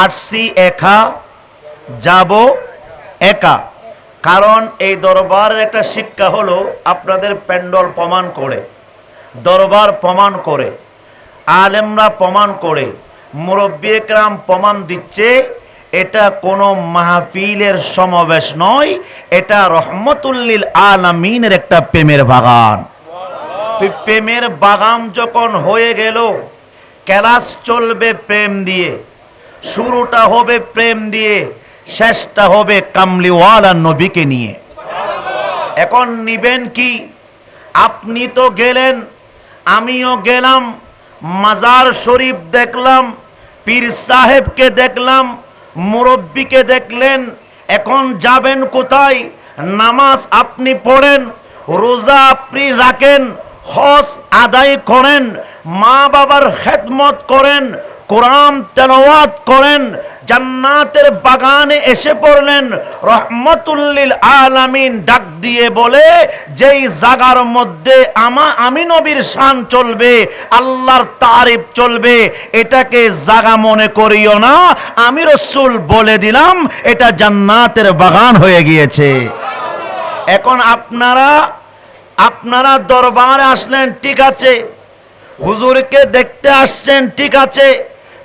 আসছি একা, যাব একা। কারণ এই দরবারের একটা শিক্ষা হলো আপনাদের প্যান্ডল প্রমাণ করে, দরবার প্রমাণ করে, আলেমরা প্রমাণ করে, মুরব্বী একরাম প্রমাণ দিচ্ছে, এটা কোনো মাহফিলের সমাবেশ নয়, এটা রহমতুল্লিল আলামিনের একটা প্রেমের বাগান। তুই প্রেমের বাগান যখন হয়ে গেল, ক্লাস চলবে প্রেম দিয়ে শুরুটা হবে প্রেম দিয়ে, শেষটা হবে কামলিওয়ালা নবীকে নিয়ে। এখন নিবেন কি? আপনি তো গেলেন, আমিও গেলাম, মাজার শরীফ দেখলাম, পীর সাহেবকে দেখলাম, মুরব্বীকে দেখলেন, এখন যাবেন কোথায়? নামাজ আপনি পড়েন, রোজা আপনি রাখেন, হজ আদায় করেন মা বাবার খেদমত করেন কোরআন তেলাওয়াত করেন, জান্নাতের বাগানে এসে পড়লেন, রহমতুল্লিল আলামিন ডাক দিয়ে বলে, যেই জাগার মধ্যে আমা, আমি নবীর শান চলবে, আল্লাহর তারিফ চলবে, এটাকে জাগা মনে করিও না, আমি রসুল বলে দিলাম, এটা জান্নাতের বাগান হয়ে গিয়েছে। এখন আপনারা আপনারা দরবারে আসলেন, ঠিক আছে। হুজুরকে দেখতে আসছেন, ঠিক আছে।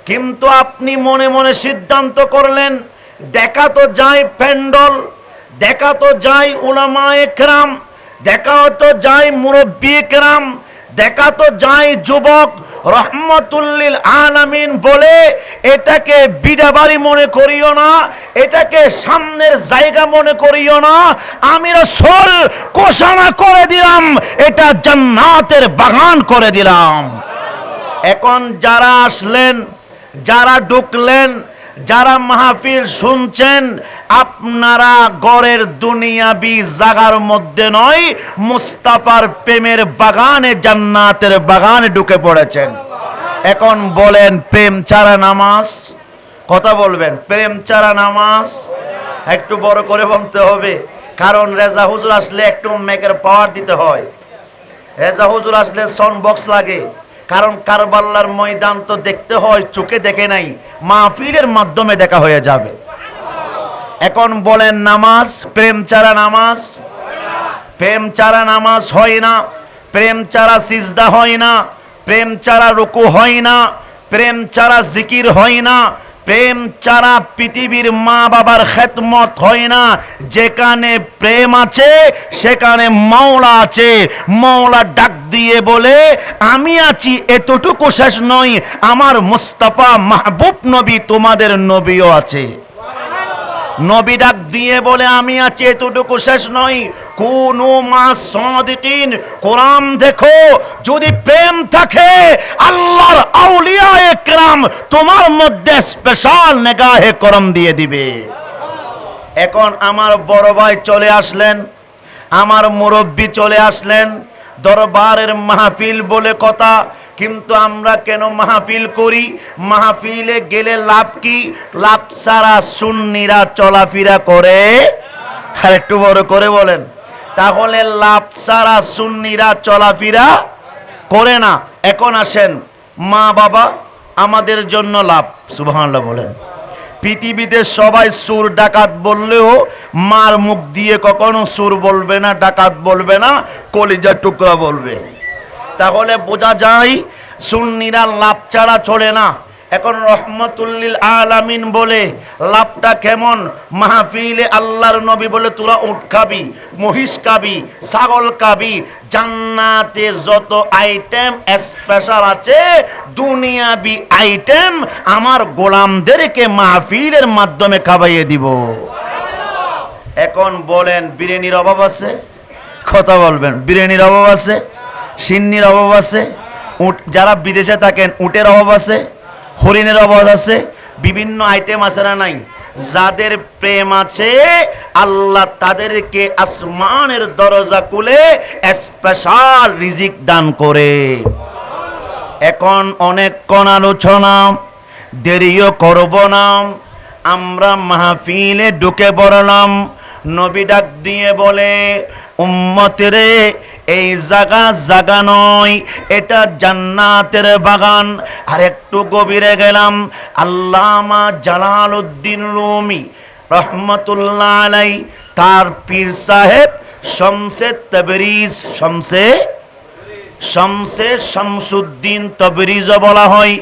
কিন্তু আপনি মনে মনে সিদ্ধান্ত করলেন, দেখা তো যায় প্যান্ডল, দেখা তো যায় উলামা একরাম দেখা তো যায় মুরব্বী একরাম দেখা তো যায় যুবক, রহমতুল্লিল আলামিন বলে, এটাকে বিডাবাড়ি মনে করিও না, এটাকে সামনের জায়গা মনে করিও না, আমি রসুল ঘোষণা করে দিলাম, এটা জান্নাতের বাগান করে দিলাম। এখন যারা আসলেন যারা ঢুকলেন, যারা মাহফিল শুনছেন, আপনারা গড়ের দুনিয়াবি জাগার মধ্যে নয়, মুস্তাফার প্রেমের বাগানে, জান্নাতের বাগানে ঢুকে পড়েছেন। এখন বলেন, প্রেম ছাড়া নামাজ? কথা বলবেন, প্রেম ছাড়া নামাজ? একটু বড় করে বলতে হবে, কারণ রেজা হুজুর আসলে একটু মেকের পাওয়ার দিতে হয়। রেজা হুজুর আসলে সন বক্স লাগে। কারণ কারবাল্লার ময়দান তো দেখতে হয়, চোখে দেখে নাই, মাহফিলের মাধ্যমে দেখা হয়ে যাবে। এখন বলেন নামাজ, প্রেম চারা নামাজ, প্রেম চারা নামাজ হয় না, প্রেম চারা সিজদা হয় না, প্রেম চারা রুকু হয় না, প্রেম চারা জিকির হয় না প্রেম ছাড়া পৃথিবীর মা বাবার খেতমত হয় না। যেখানে প্রেম আছে, সেখানে মাওলা আছে। মাওলা ডাক দিয়ে বলে, আমি আছি এতটুকু শেষ নয় আমার মুস্তাফা মাহবুব নবী তোমাদের নবীও আছে। নবী ডাক দিয়ে বলে, আমি আছি এতটুকু শেষ নয় কোন মাস সদিন কোরআন দেখো, যদি প্রেম থাকে আল্লাহর একরাম তোমার মধ্যে স্পেশাল নেগাহে করম দিয়ে দিবে। এখন আমার বড় ভাই চলে আসলেন, আমার মুরব্বী চলে আসলেন, দরবারের মাহফিল বলে কথা, কিন্তু আমরা কেন মাহফিল করি? মাহফিলে গেলে লাভ কি? লাভ সারা সুন্নিরা চলাফেরা করে? আর একটু বড় করে বলেন, তাহলে লাভ সারা সুন্নিরা চলাফেরা করে না। এখন আসেন মা বাবা আমাদের জন্য লাভ। সুবহানাল্লাহ বলেন। পৃথিবীতে সবাই সুর ডাকাত বললেও মার মুখ দিয়ে কখনো সুর বলবে না, ডাকাত বলবে না, কলিজার টুকরা বলবে। তাহলে বোঝা যায়, সুন্নিরা লাভ ছাড়া চলে না। এখন রহমতুল্লিল আলামিন বলে, লাভটা কেমন? মাহফিলে আল্লাহর নবী বলে, তোরা উঠ খাবি, মহিষ খাবি, ছাগল খাবি, জান্নাতে যত আইটেম স্পেশাল আছে, দুনিয়াবি আইটেম আমার গোলামদেরকে মাহফিলের মাধ্যমে খাবাইয়ে দিব। এখন বলেন, বিরিয়ানির অভাব আছে? কথা বলবেন, বিরিয়ানির অভাব আছে, সিন্নির অভাব আছে, উট, যারা বিদেশে থাকেন, উটের অভাব আছে? হরিণের অভাব আছে, বিভিন্ন আইটেম আছে না নাই? যাদের প্রেম আছে, আল্লাহ তাদেরকে আসমানের দরজা খুলে স্পেশাল রিজিক দান করে। এখন অনেকক্ষণ আলোচনা, দেরিও করব না। আমরা মাহফিলে ঢুকে পড়লাম, নবী ডাক দিয়ে বলে উম্মতেরে এই জায়গা জাগা নয়, এটা জান্নাতের বাগান। আর একটু গভীরে গেলাম, আল্লামা জালাল উদ্দিন রুমি রহমতুল্লাহ আলাই, তার পীর সাহেব শমসে তবরিজ, শমসে শমসে শামসুদ্দিন তবরিজ বলা হয়,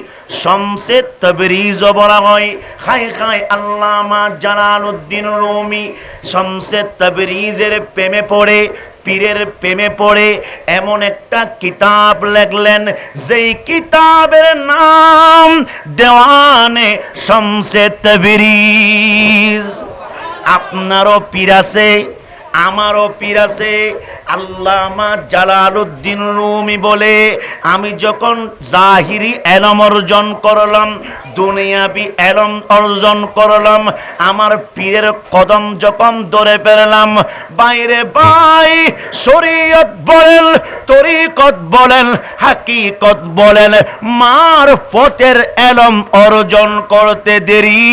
শমসে তবরিজ বলা হয়। হাই হাই আল্লামা জালালউদ্দিন রুমি শমসে তবরিজের প্রেমে পড়ে পীরের প্রেমে পড়ে এমন একটা কিতাব লেখলেন, যেই কিতাবের নাম দেওয়ানে শমসে তবরিজ। আপনারও পীর আছে, আমারও পীর আছে, আল্লামা জালালউদ্দিন রুমি বলে, আমি যখন জাহিরি এলম অর্জন করলাম দুনিয়াবি এলম অর্জন করলাম, আমার পীরের কদম যখন ধরে পেলাম বাইরে বাই, শরীয়ত বলেন, তরিকত বলেন, হাকিকত বলেন, মার পথের এলম অর্জন করতে দেরি।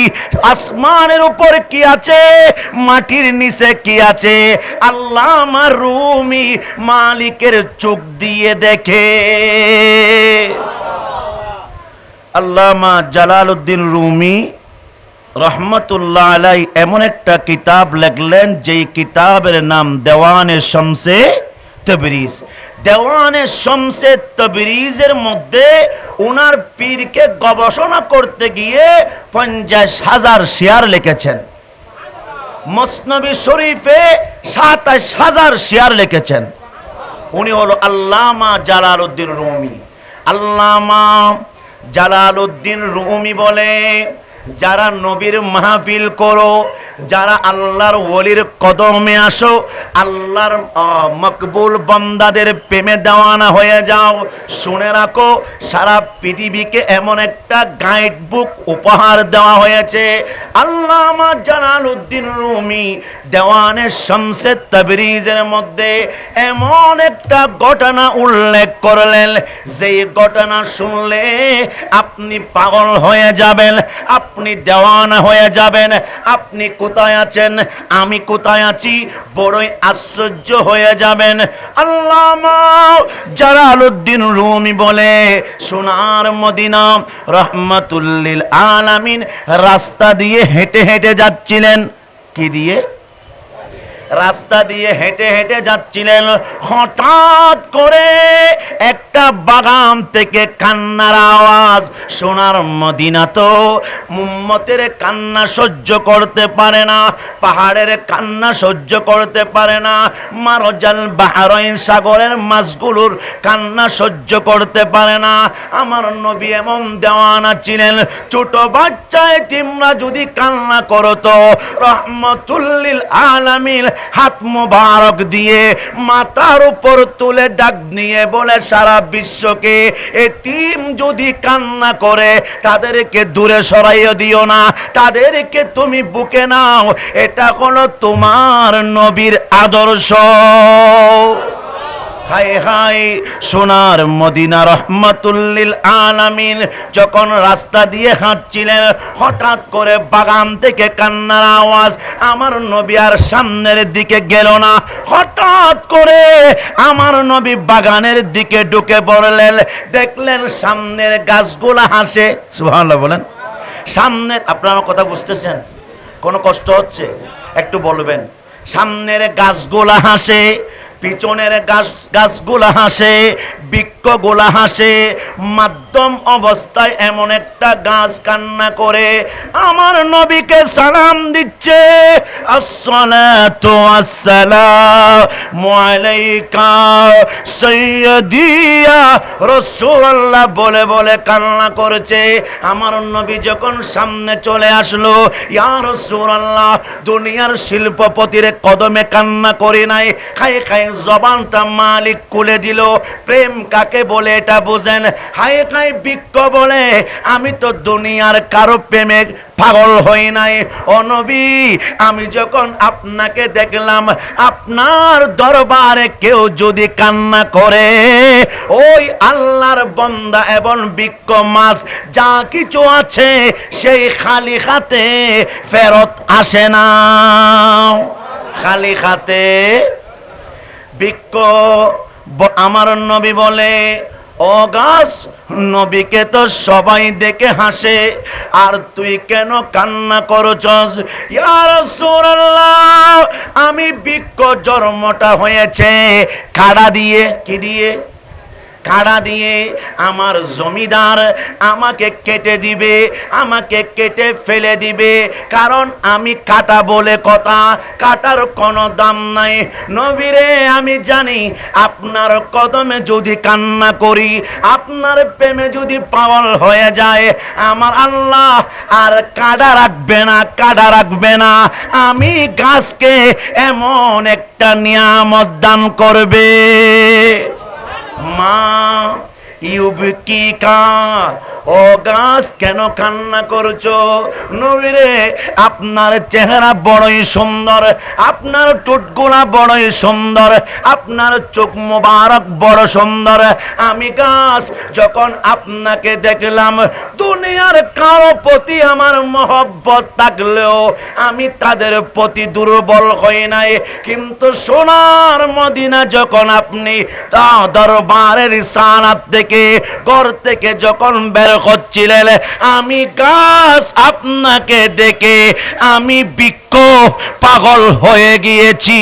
আসমানের উপর কি আছে? মাটির নিচে কি আছে? আল্লাহ আমার রুমি মালিকের চোখ দিয়ে দেখে। আল্লামা জালালউদ্দিন রুমি রহমতুল্লাহ আলাই এমন একটা কিতাব লেখলেন, যেই কিতাবের নাম দেওয়ানে শমসে তবরিজ। দেওয়ানে শমসে তবরিজের মধ্যে ওনার পীরকে গবেষণা করতে গিয়ে পঞ্চাশ হাজার শেয়ার লিখেছেন। মসনবী শরীফে সাতাশ হাজার শেয়ার লিখেছেন। উনি হলো আল্লামা জালাল উদ্দিন রুমি। আল্লামা জালাল উদ্দিন রুমি বলে, যারা নবীর মাহফিল করো, যারা আল্লাহর ওলির কদমে আসো, আল্লাহর মকবুল বন্দাদের প্রেমে দেওয়ানা হয়ে যাও। শুনে রাখো, সারা পৃথিবীকে এমন একটা গাইড বুক উপহার দেওয়া হয়েছে। আল্লামা জালাল উদ্দিন রুমি দেওয়ানের শমসে তাবরিজের মধ্যে এমন একটা ঘটনা উল্লেখ করলেন, যেই ঘটনা শুনলে আপনি পাগল হয়ে যাবেন, আপনি দেওয়ানা হয়ে যাবেন, আপনি কোথায় আছেন, আমি কোথায় আছি, বড়ই আশ্চর্য হয়ে যাবেন। আল্লামা জালালউদ্দিন রুমি বলে, সোনার মদিনা রহমাতুল্লিল আলামিন রাস্তা দিয়ে হেঁটে হেঁটে যাচ্ছিলেন। কি দিয়ে? রাস্তা দিয়ে হেঁটে হেঁটে যাচ্ছিলেন। হঠাৎ করে একটা বাগান থেকে কান্নার আওয়াজ সোনার মদিনা তো মুম্মতের কান্না সহ্য করতে পারে না, পাহাড়ের কান্না সহ্য করতে পারে না, মারজাল বাহারাইন সাগরের মাছগুলোর কান্না সহ্য করতে পারে না। আমার নবী এমন দেওয়ানা ছিলেন, ছোট বাচ্চায় তোমরা যদি কান্না করো তো, রহমতুল্লিল আলামিল হাত মোবারক দিয়ে মাথার উপর তুলে ডাক নিয়ে বলে, সারা বিশ্বকে এতিম যদি কান্না করে, তাদেরকে দূরে সরাইয়ে দিও না। তাদেরকে তুমি বুকে নাও। এটা হলো তোমার নবীর আদর্শ। হাই হাই সোনার মদিনা রহমাতুল্লিল আলামিন, যখন রাস্তা দিয়ে হাঁটছিলেন, হঠাৎ করে বাগান থেকে কান্নার আওয়াজ আমার নবী আর সামনের দিকে গেল না। হঠাৎ করে আমার নবী বাগানের দিকে ঢুকে পড়লেন। দেখলেন সামনের গাছগুলা হাসে। সুবহানাল্লাহ বলেন। সামনের, আপনারা কথা বুঝতেছেন? কোনো কষ্ট হচ্ছে? একটু বলবেন। সামনের গাছগুলা হাসে। পিছনের গাছ গাছগুলা হাসে বৃক্ষগুলা হাসে, মাধ্যম অবস্থায় এমন একটা গাছ কান্না করে, আমার নবীকে সালাম দিচ্ছে বলে বলে কান্না করেছে, আমার নবী যখন সামনে চলে আসলো, ইয়া রাসূলুল্লাহ, দুনিয়ার শিল্পপতির কদমে কান্না করি নাই খাই খাই জবানটা মালিক খুলে দিল, প্রেম কাকে বলে এটা বুঝেন। হাই খাই বিক্ষ বলে, আমি তো দুনিয়ার কারও প্রেমে পাগল হই নাই। অনবী আমি যখন আপনাকে দেখলাম, আপনার দরবারে কেউ যদি কান্না করে, ওই আল্লাহর বন্দা এবং বিক্ষ মাছ যা কিছু আছে, সেই খালি হাতে ফেরত আসে না। খালি হাতে বৃক্ষ আমার নবী বলে, ও গাছ, নবীকে তো সবাই দেখে হাসে। আর তুই কেন কান্না করছস? আমি বৃক্ষ জন্মটা হয়েছে, খাড়া দিয়ে, কি দিয়ে? কাড়া দিয়ে আমার জমিদার আমাকে কেটে দিবে, আমাকে কেটে ফেলে দিবে। কারণ আমি কাটা বলে কথা, কাটার কোনো দাম নাই। নবীরে, আমি জানি আপনার কদমে যদি কান্না করি, আপনার প্রেমে যদি পাওয়াল হয়ে যায়, আমার আল্লাহ আর কাটা রাখবে না কাটা রাখবে না। আমি গাছকে এমন একটা নিয়ামত দান করবে। মা ইউবকি কা ও গাছ কেন কান্না করছ? নবীরে, আপনার চেহারা বড়ই সুন্দর, আপনার টুটগুলা বড়ই সুন্দর, আপনার চোখ মোবারক বড় সুন্দর। আমি গাছ যখন আপনাকে দেখলাম, দুনিয়ার কারও প্রতি আমার মহব্বত থাকলেও আমি তাদের প্রতি দুর্বল হই নাই। কিন্তু সোনার মদিনা যখন আপনি তা দরবারের সানাত থেকে ঘর থেকে যখন বের হচ্ছিলেন আমি গাছ আপনাকে দেখে আমি বৃক্ষ পাগল হয়ে গিয়েছি।